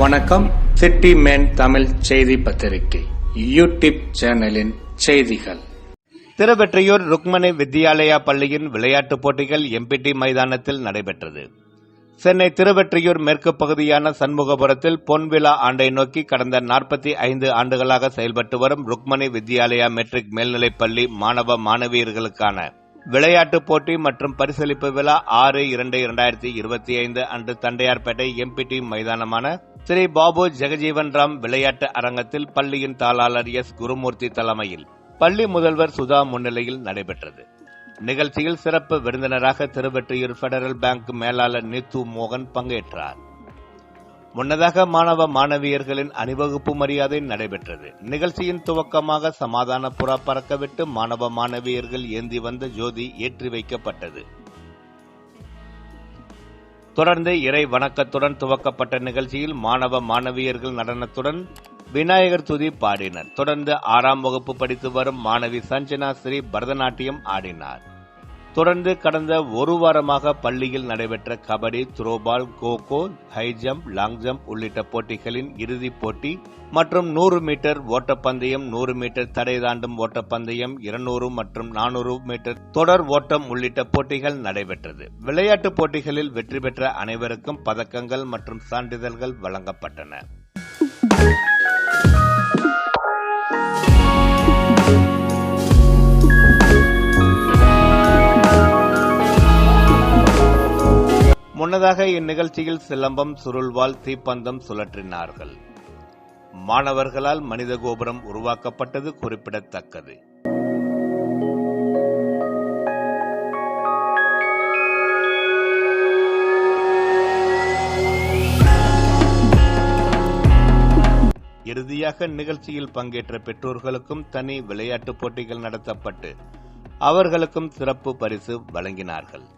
வணக்கம். City man Tamil செய்தி பத்திரிகை யூடியூப் சேனலின் செய்திகள். திருவெற்றியூர் ருக்மணி வித்யாலயா பள்ளியின் விளையாட்டுப் போட்டிகள் எம்பிடி மைதானத்தில் நடைபெற்றது. சென்னை திருவெற்றியூர் மேற்கு பகுதியான சண்முகபுரத்தில் பொன்விழா ஆண்டை நோக்கி கடந்த நாற்பத்தி ஐந்து ஆண்டுகளாக செயல்பட்டு வரும் ருக்மணி வித்யாலயா மெட்ரிக் மேல்நிலைப் பள்ளி மாணவ மாணவியர்களுக்கான விளையாட்டுப் போட்டி மற்றும் பரிசளிப்பு விழா ஆறு இரண்டு இரண்டாயிரத்தி இருபத்தி ஐந்து அன்று தண்டையார்பேட்டை எம்பிடி மைதானமான ஸ்ரீ பாபு ஜெகஜீவன் ராம் விளையாட்டு அரங்கத்தில் பள்ளியின் தாளாளர் எஸ். குருமூர்த்தி தலைமையில் பள்ளி முதல்வர் சுதா முன்னிலையில் நடைபெற்றது. நிகழ்ச்சியில் சிறப்பு விருந்தினராக திருவெற்றியூர் பெடரல் பேங்க் மேலாளர் நித்து மோகன் பங்கேற்றார். முன்னதாக மாணவ மாணவியர்களின் அணிவகுப்பு மரியாதை நடைபெற்றது. நிகழ்ச்சியின் துவக்கமாக சமாதான புறா பறக்கவிட்டு மாணவ மாணவியர்கள் ஏந்தி வந்த ஜோதி ஏற்றி வைக்கப்பட்டது. தொடர்ந்து இறை வணக்கத்துடன் துவக்கப்பட்ட நிகழ்ச்சியில் மாணவ மாணவியர்கள் நடனத்துடன் விநாயகர் துதி பாடினர். தொடர்ந்து ஆறாம் வகுப்பு படித்து வரும் மாணவி சஞ்சனா ஸ்ரீ பரதநாட்டியம் ஆடினார். தொடர்ந்து கடந்த ஒரு வாரமாக பள்ளியில் நடைபெற்ற kabaddi throwball kho kho high jump long jump உள்ளிட்ட போட்டிகளின் இறுதிப் போட்டி மற்றும் நூறு மீட்டர் ஓட்டப்பந்தயம் நூறு மீட்டர் தடை தாண்டும் ஓட்டப்பந்தயம் இருநூறு மற்றும் நானூறு மீட்டர் தொடர் ஓட்டம் உள்ளிட்ட போட்டிகள் நடைபெற்றது. விளையாட்டுப் போட்டிகளில் வெற்றி பெற்ற அனைவருக்கும் பதக்கங்கள் மற்றும் சான்றிதழ்கள் வழங்கப்பட்டன. முன்னதாக இந்நிகழ்ச்சியில் சிலம்பம் சுருள்வாள் தீப்பந்தம் சுழற்றினார்கள். மாணவர்களால் மனித கோபுரம் உருவாக்கப்பட்டது குறிப்பிடத்தக்கது. இறுதியாக நிகழ்ச்சியில் பங்கேற்ற பெற்றோர்களுக்கும் தனி விளையாட்டுப் போட்டிகள் நடத்தப்பட்டு அவர்களுக்கும் சிறப்பு பரிசு வழங்கினார்கள்.